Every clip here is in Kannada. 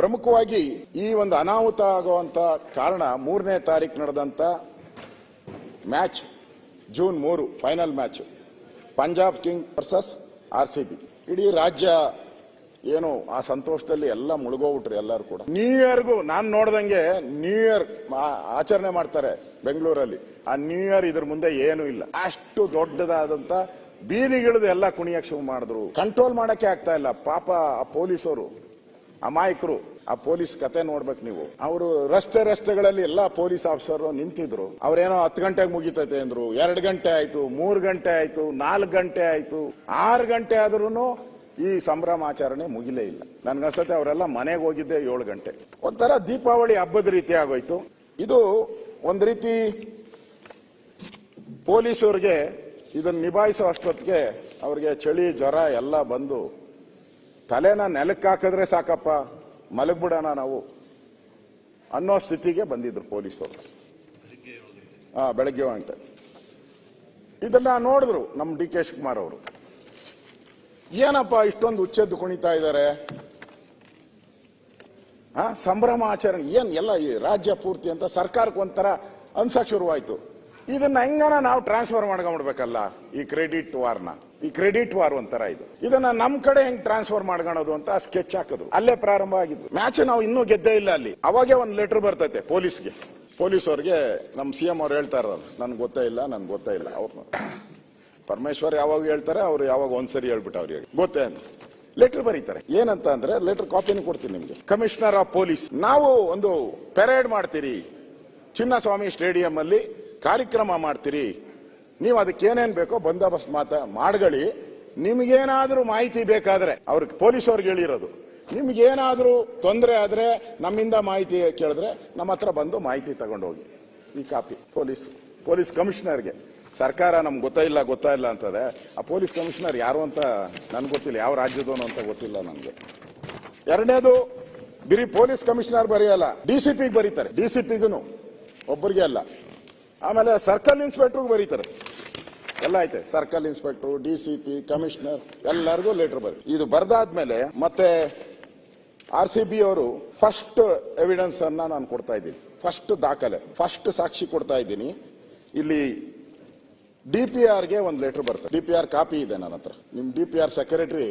ಪ್ರಮುಖವಾಗಿ ಈ ಒಂದು ಅನಾಹುತ ಆಗುವಂತ ಕಾರಣ ಮೂರನೇ ತಾರೀಕು ನಡೆದಂತ ಮ್ಯಾಚ್, ಜೂನ್ ಮೂರು, final match, Punjab king versus R C B. ಇಡೀ ರಾಜ್ಯ ಏನು ಆ ಸಂತೋಷದಲ್ಲಿ ಎಲ್ಲ ಮುಳುಗೋಗ್ಬಿಟ್ರಿ ಎಲ್ಲರೂ ಕೂಡ. ನ್ಯೂ ಇಯರ್ಗೂ ನಾನು ನೋಡ್ದಂಗೆ ನ್ಯೂ ಇಯರ್ ಆಚರಣೆ ಮಾಡ್ತಾರೆ ಬೆಂಗಳೂರಲ್ಲಿ. ಆ ನ್ಯೂ ಇಯರ್ ಇದ್ರ ಮುಂದೆ ಏನೂ ಇಲ್ಲ. ಅಷ್ಟು ದೊಡ್ಡದಾದಂತ ಬೀದಿಗಿಳಿದು ಎಲ್ಲ ಕುಣಿಯಕ್ಷ ಶುರು ಮಾಡಿದ್ರು. ಕಂಟ್ರೋಲ್ ಮಾಡಕ್ಕೆ ಆಗ್ತಾ ಇಲ್ಲ. ಪಾಪ ಆ ಪೊಲೀಸರು, ಅಮಾಯಕರು ಆ ಪೊಲೀಸ್ ಕತೆ ನೋಡ್ಬೇಕು ನೀವು. ಅವರು ರಸ್ತೆ ರಸ್ತೆಗಳಲ್ಲಿ ಎಲ್ಲಾ ಪೊಲೀಸ್ ಆಫೀಸರ್ ನಿಂತಿದ್ರು. ಅವ್ರೇನೋ ಹತ್ತು ಗಂಟೆಗೆ ಮುಗಿತೈತೆ ಅಂದ್ರು. ಎರಡು ಗಂಟೆ ಆಯ್ತು, ಮೂರು ಗಂಟೆ ಆಯ್ತು, ನಾಲ್ಕು ಗಂಟೆ ಆಯ್ತು, ಆರು ಗಂಟೆ ಆದ್ರೂ ಈ ಸಂಭ್ರಮಾಚರಣೆ ಮುಗಿಲೇ ಇಲ್ಲ. ನನ್ಗನ್ಸತ್ತೆ ಅವರೆಲ್ಲ ಮನೆಗೆ ಹೋಗಿದ್ದೆ ಏಳು ಗಂಟೆ. ಒಂಥರ ದೀಪಾವಳಿ ಹಬ್ಬದ ರೀತಿ ಆಗೋಯ್ತು. ಇದು ಒಂದು ರೀತಿ ಪೊಲೀಸರಿಗೆ ಇದನ್ನ ನಿಭಾಯಿಸೋ ಅಷ್ಟೊತ್ತಿಗೆ ಅವ್ರಿಗೆ ಚಳಿ, ಜ್ವರ ಎಲ್ಲ ಬಂದು ತಲೆನ ನೆಲಕ್ಕೆ ಹಾಕಿದ್ರೆ ಸಾಕಪ್ಪ. ಮಲಗ್ಬಿಡೋಣ ನಾವು ಅನ್ನೋ ಸ್ಥಿತಿಗೆ ಬಂದಿದ್ರು ಪೊಲೀಸರು. ಹಾ, ಬೆಳಗ್ಗೆ ಅಂತ ಇದನ್ನ ನೋಡಿದ್ರು ನಮ್ಮ ಡಿ ಕೆ ಶಿವಕುಮಾರ್ ಅವರು. ಏನಪ್ಪ ಇಷ್ಟೊಂದು ಉಚ್ಚೆದ್ದು ಕುಣಿತಾ ಇದ್ದಾರೆ ಸಂಭ್ರಮ ಆಚರಣೆ ಏನ್ ಎಲ್ಲ ರಾಜ್ಯ ಪೂರ್ತಿ ಅಂತ ಸರ್ಕಾರಕ್ಕೆ ಒಂಥರ ಅನ್ಸಕ್ ಶುರುವಾಯ್ತು. ಇದನ್ನ ಹೆಂಗನ ನಾವು ಟ್ರಾನ್ಸ್ಫರ್ ಮಾಡ್ಕೊಂಡ್ಬಿಡ್ಬೇಕಲ್ಲ? ಈ ಕ್ರೆಡಿಟ್ ವಾರ್ನ ಈ ಕ್ರೆಡಿಟ್ ವಾರ್ ಒಂಥರ ಇದು. ಇದನ್ನ ನಮ್ ಕಡೆ ಹೆಂಗ್ ಟ್ರಾನ್ಸ್ಫರ್ ಮಾಡ್ಕೊಳೋದು ಅಂತ ಸ್ಕೆಚ್ ಹಾಕೋದು. ಅಲ್ಲೇ ಪ್ರಾರಂಭ ಆಗಿದ್ದು. ಮ್ಯಾಚ್ ನಾವು ಇನ್ನೂ ಗೆದ್ದೇ ಇಲ್ಲ ಅಲ್ಲಿ. ಅವಾಗೆ ಒಂದು ಲೆಟರ್ ಬರ್ತೈತೆ ಪೊಲೀಸ್ಗೆ. ಪೊಲೀಸ್ ಅವ್ರಿಗೆ ನಮ್ ಸಿಎಂ ಅವ್ರು ಹೇಳ್ತಾ ಇರೋದು. ನನ್ಗೆ ಗೊತ್ತೇ ಇಲ್ಲ, ನನ್ಗೆ ಗೊತ್ತೇ ಇಲ್ಲ. ಅವ್ರು ಪರಮೇಶ್ವರ್ ಯಾವಾಗ ಹೇಳ್ತಾರೆ, ಅವ್ರು ಯಾವಾಗ ಒಂದ್ಸರಿ ಹೇಳ್ಬಿಟ್ಟು ಅವ್ರಿಗೆ. ಗೊತ್ತೇ ಅಂತ ಲೆಟರ್ ಬರೀತಾರೆ. ಏನಂತ ಅಂದ್ರೆ ಲೆಟರ್ ಕಾಪಿನೂ ಕೊಡ್ತೀನಿ ನಿಮ್ಗೆ. ಕಮಿಷನರ್ ಆಫ್ ಪೊಲೀಸ್ ನಾವು ಒಂದು ಪೆರೇಡ್ ಮಾಡ್ತೀರಿ. ಚಿನ್ನಸ್ವಾಮಿ ಸ್ಟೇಡಿಯಂ ಅಲ್ಲಿ ಕಾರ್ಯಕ್ರಮ ಮಾಡ್ತೀರಿ, ನೀವು ಅದಕ್ಕೆ ಏನೇನ್ ಬೇಕೋ ಬಂದೋಬಸ್ತ್ ಮಾತ ಮಾಡ್ಗಳಿ. ನಿಮ್ಗೇನಾದ್ರೂ ಮಾಹಿತಿ ಬೇಕಾದ್ರೆ, ಅವ್ರಿಗೆ ಪೊಲೀಸ್ ಅವ್ರಿಗೆ ಹೇಳಿರೋದು. ನಿಮ್ಗೇನಾದ್ರೂ ತೊಂದರೆ ಆದ್ರೆ ನಮ್ಮಿಂದ ಮಾಹಿತಿ ಕೇಳಿದ್ರೆ ನಮ್ಮ ಹತ್ರ ಬಂದು ಮಾಹಿತಿ ತಗೊಂಡೋಗಿ. ಈ ಕಾಪಿ ಪೊಲೀಸ್ ಪೊಲೀಸ್ ಕಮಿಷನರ್ಗೆ. ಸರ್ಕಾರ ನಮ್ಗೆ ಗೊತ್ತಾ ಇಲ್ಲ ಗೊತ್ತಾ ಇಲ್ಲ ಅಂತದೆ ಆ ಪೊಲೀಸ್ ಕಮಿಷನರ್ ಯಾರು ಅಂತ ನನ್ಗೆ ಗೊತ್ತಿಲ್ಲ, ಯಾವ ರಾಜ್ಯದವನು ಅಂತ ಗೊತ್ತಿಲ್ಲ ನನಗೆ. ಎರಡನೇದು, ಬಿರಿ ಪೊಲೀಸ್ ಕಮಿಷನರ್ ಬರೆಯಲ್ಲ. ಡಿಸಿಪಿಗೆ ಬರೀತಾರೆ ಪಿಗೂ ಒಬ್ಬರಿಗೆ ಅಲ್ಲ. ಆಮೇಲೆ ಸರ್ಕಲ್ ಇನ್ಸ್ಪೆಕ್ಟ್ರಿಗೆ ಬರೀತಾರೆ. ಎಲ್ಲ ಐತೆ. ಸರ್ಕಲ್ ಇನ್ಸ್ಪೆಕ್ಟರ್ ಪಿ, ಕಮಿಷನರ್, ಎಲ್ಲರಿಗೂ ಲೆಟರ್ ಬರೀ. ಇದು ಬರ್ದಾದ್ಮೇಲೆ ಮತ್ತೆ ಆರ್ ಸಿ ಬಿ ಅವರು ಫಸ್ಟ್ ಎವಿಡೆನ್ಸ್ ಅನ್ನ ನಾನು ಕೊಡ್ತಾ ಇದ್ದೀನಿ. ಫಸ್ಟ್ ದಾಖಲೆ ಫಸ್ಟ್ ಸಾಕ್ಷಿ ಕೊಡ್ತಾ ಇದ್ದೀನಿ. ಇಲ್ಲಿ ಡಿ ಪಿ ಆರ್ಗೆ ಒಂದು ಲೆಟರ್ ಬರ್ತದೆ. ಡಿ ಪಿ ಆರ್ ಕಾಪಿ ಇದೆ ನನ್ನ ಹತ್ರ. ನಿಮ್ ಡಿ ಪಿ ಆರ್ ಸೆಕ್ರೆಟರಿ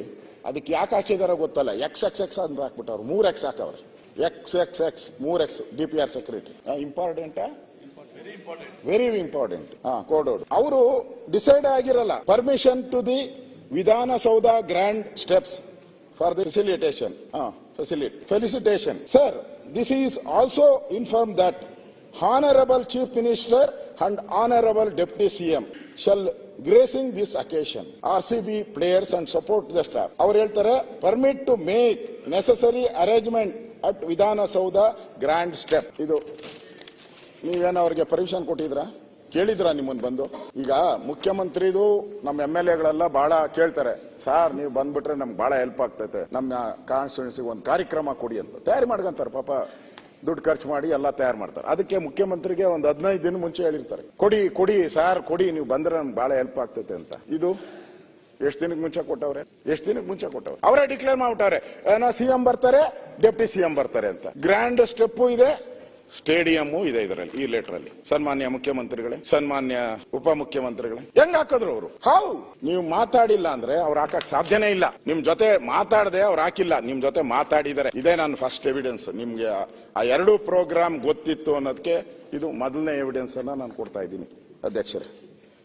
ಅದಕ್ಕೆ ಯಾಕೆ ಹಾಕಿದಾರೋ ಗೊತ್ತಲ್ಲ. ಎಕ್ಸ್ ಎಕ್ಸ್ ಎಕ್ಸ್ ಅಂತ ಹಾಕ್ಬಿಟ್ಟವ್ರು ಮೂರ್ ಎಕ್ಸ್ ಹಾಕವ್ರೆ. ಎಕ್ಸ್ ಎಕ್ಸ್ ಎಕ್ಸ್ ಮೂರ್ X D P R secretary. ಇಂಪಾರ್ಟೆಂಟಾ very important ಹಾ ಕೋಡೋಡ್ ಅವರು ಡಿಸೈಡ್ ಆಗಿರಲ್ಲ. Permission to the Vidhana Soudha grand steps for the facilitation facilitate felicitation sir this is also inform that honourable chief minister and honourable deputy CM shall gracing this occasion R C B players and support the staff ಅವ್ರು ಹೇಳ್ತಾರೆ permit to make necessary arrangement at Vidhana Soudha grand step ಇದು ನೀವೇನು ಅವ್ರಿಗೆ ಪರ್ಮಿಷನ್ ಕೊಟ್ಟಿದ್ರಾ? ಕೇಳಿದ್ರಾ ನಿಮ್ಮನ್ನು ಬಂದು? ಈಗ ಮುಖ್ಯಮಂತ್ರಿದು ನಮ್ಮ ಎಂ ಎಲ್ ಎಗಳೆಲ್ಲ ಬಹಳ ಕೇಳ್ತಾರೆ, ಸಾರ್ ನೀವು ಬಂದ್ಬಿಟ್ರೆ ನಮ್ಗೆ ಬಹಳ ಹೆಲ್ಪ್ ಆಗ್ತೈತೆ. ನಮ್ಮ ಕಾನ್ಸ್ಟಿಟ್ಯೂನ್ಸಿಗೆ ಒಂದು ಕಾರ್ಯಕ್ರಮ ಕೊಡಿ ಅಂತ. ತಯಾರಿ ಮಾಡ್ಕೊಂತಾರೆ, ಪಾಪ ದುಡ್ಡು ಖರ್ಚು ಮಾಡಿ ಎಲ್ಲ ತಯಾರು ಮಾಡ್ತಾರೆ. ಅದಕ್ಕೆ ಮುಖ್ಯಮಂತ್ರಿಗೆ ಒಂದು ಹದಿನೈದು ದಿನ ಮುಂಚೆ ಹೇಳಿರ್ತಾರೆ, ಕೊಡಿ ಕೊಡಿ, ಸಾರ್ ಕೊಡಿ, ನೀವು ಬಂದ್ರೆ ನಮ್ಗೆ ಬಹಳ ಹೆಲ್ಪ್ ಆಗ್ತೈತೆ ಅಂತ. ಇದು ಎಷ್ಟು ದಿನಕ್ಕೆ ಮುಂಚೆ ಕೊಟ್ಟವ್ರೆ? ಎಷ್ಟು ದಿನಕ್ಕೆ ಮುಂಚೆ ಕೊಟ್ಟವ್ರೆ? ಅವರೇ ಡಿಕ್ಲೇರ್ ಮಾಡ್ಬಿಟ್ಟವ್ರೆ ಸಿ ಎಂ ಬರ್ತಾರೆ ಡೆಪ್ಟಿ ಸಿಎಂ ಬರ್ತಾರೆ ಅಂತ. ಗ್ರ್ಯಾಂಡ್ ಸ್ಟೆಪ್ ಇದೆ. ಸ್ಟೇಡಿಯಂ ಇದೆ ಇದರಲ್ಲಿ, ಈ ಲೆಟರ್ ಅಲ್ಲಿ ಸನ್ಮಾನ್ಯ ಮುಖ್ಯಮಂತ್ರಿಗಳೇ, ಸನ್ಮಾನ್ಯ ಉಪ ಮುಖ್ಯಮಂತ್ರಿಗಳೇ ಹೆಂಗ್ ಹಾಕಿದ್ರು ಅವರು? ಹೌ! ನೀವು ಮಾತಾಡಿಲ್ಲ ಅಂದ್ರೆ ಅವ್ರು ಹಾಕಕ್ ಸಾಧ್ಯನೇ ಇಲ್ಲ. ನಿಮ್ ಜೊತೆ ಮಾತಾಡದೆ ಅವ್ರು ಹಾಕಿಲ್ಲ. ನಿಮ್ ಜೊತೆ ಮಾತಾಡಿದ್ದಾರೆ ಇದೇ ನಾನು ಫಸ್ಟ್ ಎವಿಡೆನ್ಸ್ ನಿಮ್ಗೆ ಆ- ಆ ಎರಡು ಪ್ರೋಗ್ರಾಮ್ ಗೊತ್ತಿತ್ತು ಅನ್ನೋದಕ್ಕೆ ಇದು ಮೊದಲನೇ ಎವಿಡೆನ್ಸ್ ಅನ್ನ ನಾನು ಕೊಡ್ತಾ ಇದ್ದೀನಿ, ಅಧ್ಯಕ್ಷರೇ.